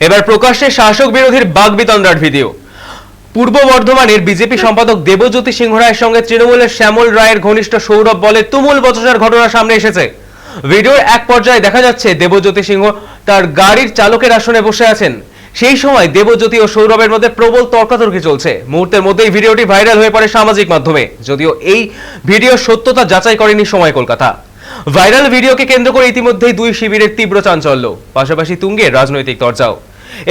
এবার প্রকাশ্যে শাসক বিরোধীর বাগবিতন্ডার ভিডিও। পূর্ব বর্ধমানের বিজেপি সম্পাদক দেবজ্যোতি সিংহ রায়ের সঙ্গে তৃণমূলের শ্যামল রায়ের ঘনিষ্ঠ সৌরভ বলে তুমুল বচসার ঘটনা সামনে এসেছে। ভিডিওর এক পর্যায়ে দেখা যাচ্ছে দেবজ্যোতি সিংহ তার গাড়ির চালকের আসনে বসে আছেন। সেই সময় দেবজ্যোতি ও সৌরভের মধ্যে প্রবল তর্কাতর্কি চলছে। মুহূর্তের মধ্যেই ভিডিওটি ভাইরাল হয়ে পড়ে সামাজিক মাধ্যমে। যদিও এই ভিডিও সত্যতা যাচাই করেনি সময় কলকাতা। ভাইরাল ভিডিওকে কেন্দ্র করে ইতিমধ্যেই দুই শিবিরের তীব্র চাঞ্চল্য। পাশাপাশি তুঙ্গে রাজনৈতিক চর্চাও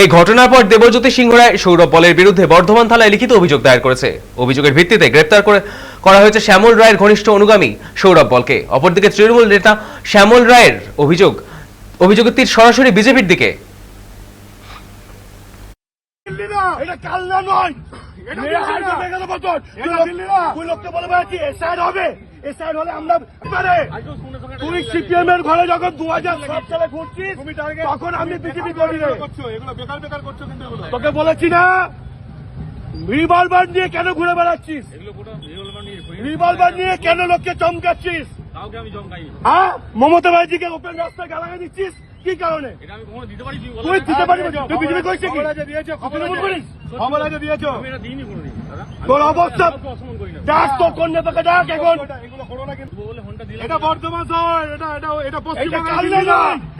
এই ঘটনার পর দেবজ্যোতি সিংহ রায় সৌরভ বলের বিরুদ্ধে বর্ধমান থানায় লিখিত অভিযোগ দায়ের করেছে। অভিযোগের ভিত্তিতে গ্রেপ্তার করে করা হয়েছে শ্যামল রায়ের ঘনিষ্ঠ অনুগামী সৌরভ বলকে। অপরদিকে তৃণমূল নেতা শ্যামল রায়ের অভিযোগ অভিযোগের তীর সরাসরি বিজেপির দিকে। এটা নয়! এটা দিল্লি না লোককে বলে বেড়াচ্ছি হবে। এসআইড হলে আমরা পারে। তুই সিপিএম এর ঘরে যখন দু হাজার সাত সালে ঘুরছিস তখন আমি বিজেপি করি তোকে বলেছি না রিভলভার নিয়ে কেন ঘুরে বেড়াচ্ছিস? রিভলভার নিয়ে কেন লোককে চমকাচ্ছিস? হ্যাঁ? মমতা ব্যানার্জিকে ওপেন রাস্তায় গালাগালি দিচ্ছিস? কি কারণে? তুই দিতে পারবি তুই বিজেপি কি? দিয়েছ, খবর আছে। দিয়েছ তোর অবস্থা ডাক তো কোন নেতাকে ডাক এখন। এটা বর্ধমান শহর এটা এটা এটা পশ্চিম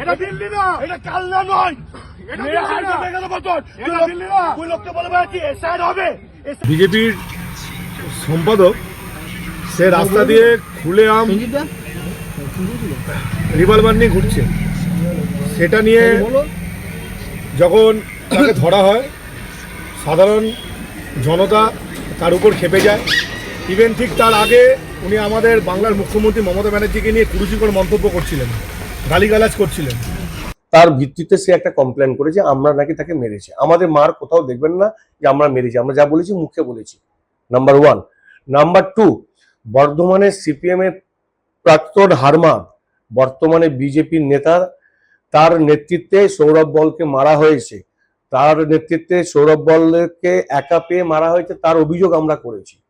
এটা দিল্লি না। এটা কালনা নয়। বিজেপির সম্পাদক সে রাস্তা দিয়ে খুলে আম রিভলভার নিয়ে ঘুরছে। সেটা নিয়ে যখন তাকে ধরা হয় সাধারণ জনতা তার উপর খেপে যায়। ইভেন ঠিক তার আগে উনি আমাদের বাংলার মুখ্যমন্ত্রী মমতা ব্যানার্জিকে নিয়ে কুরুচিকর মন্তব্য করছিলেন, গালিগালাজ করছিলেন। তার ভিত্তিতে সে একটা কমপ্লেন করেছে, আমরা নাকি তাকে মেরেছে। আমাদের মার কোথাও দেখবেন না যে আমরা মেরেছি, আমরা যা বলেছি মুখে বলেছি। নাম্বার ওয়ান নাম্বার টু বর্ধমানে সিপিএম এর প্রাক্তন হারমা, বর্তমানে বিজেপির নেতা, তার নেতৃত্বে সৌরভ বলকে মারা হয়েছে। তার নেতৃত্বে সৌরভ বলকে একা পেয়ে মারা হয়েছে, তার অভিযোগ আমরা করেছি।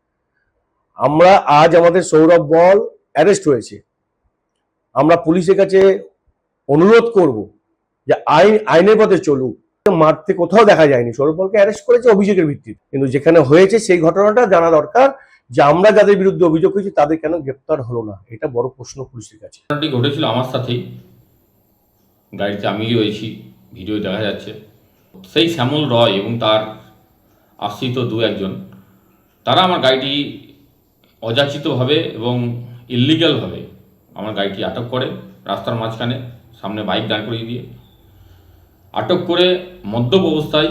আমরা আজ আমাদের সৌরভ বল অ্যারেস্ট হয়েছে। আমরা পুলিশের কাছে অনুরোধ করব যে আইন, আইনের পথে চলুক। মারতে কোথাও দেখা যায়নি। সৌরভকে অ্যারেস্ট করেছে অভিযোগের ভিত্তিতে। কিন্তু যেখানে হয়েছে সেই ঘটনাটা জানা দরকার যে আমরা যাদের বিরুদ্ধে অভিযোগ করেছি, তাদের কেন গ্রেপ্তার হলো না? এটা বড় প্রশ্ন পুলিশের কাছে। ঘটেছিল আমার সাথেই। গাড়িতে আমি রয়েছি। ভিডিও দেখা যাচ্ছে। সেই শ্যামল রয় এবং তার আশ্রিত দু একজন, তারা আমার গাড়িটি অযাচিতভাবে এবং ইল্লিগ্যালভাবে আমার গাড়িটি আটক করে রাস্তার মাঝখানে, সামনে বাইক দাঁড় করিয়ে দিয়ে। আটক করে মদ্যপ অবস্থায়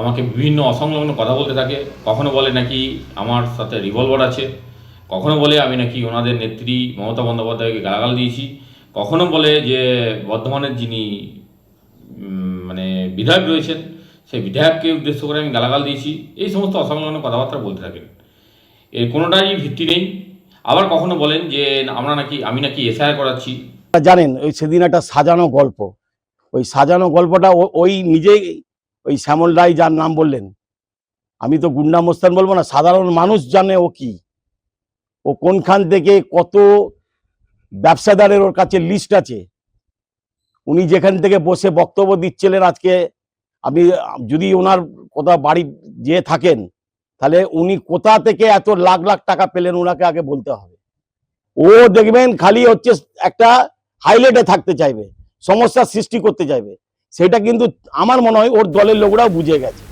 আমাকে বিভিন্ন অসংলগ্ন কথা বলতে থাকে। কখনো বলে নাকি আমার সাথে রিভলভার আছে, কখনো বলে আমি নাকি ওনাদের নেত্রী মমতা বন্দ্যোপাধ্যায়কে গালাগাল দিয়েছি, কখনো বলে যে বর্ধমানের যিনি মানে বিধায়ক রয়েছেন, সেই বিধায়ককে উদ্দেশ্য করে আমি গালাগাল দিয়েছি, এই সমস্ত অসংলগ্ন কথাবার্তা বলতে থাকেন। এর কোনোটাই ভিত্তি নেই। আবার কখনো বলেন যে, আমরা নাকি, আমি নাকি এসআইআর করাচ্ছি। জানেন, ওই সেদিন একটা সাজানো গল্প। ওই সাজানো গল্পটা ওই নিজেই, ওই শ্যামল রায় যার নাম বললেন। আমি তো গুন্ডা মোস্তান বলব না, সাধারণ মানুষ জানে ও কি। ও কোনখান থেকে কত ব্যবসাদারের ওর কাছে লিস্ট আছে। উনি যেখান থেকে বসে বক্তব্য দিচ্ছিলেন আজকে আপনি যদি ওনার কোথাও বাড়ি যেয়ে থাকেন, তাহলে উনি কোথা থেকে এত লাখ লাখ টাকা পেলেন ওনাকে আগে বলতে হবে। ও দেখবেন খালি হচ্ছে একটা হাইলাইটে থাকতে চাইবে, সমস্যার সৃষ্টি করতে চাইবে। সেটা কিন্তু আমার মনে হয় ওর দলের লোকরাও বুঝে গেছে।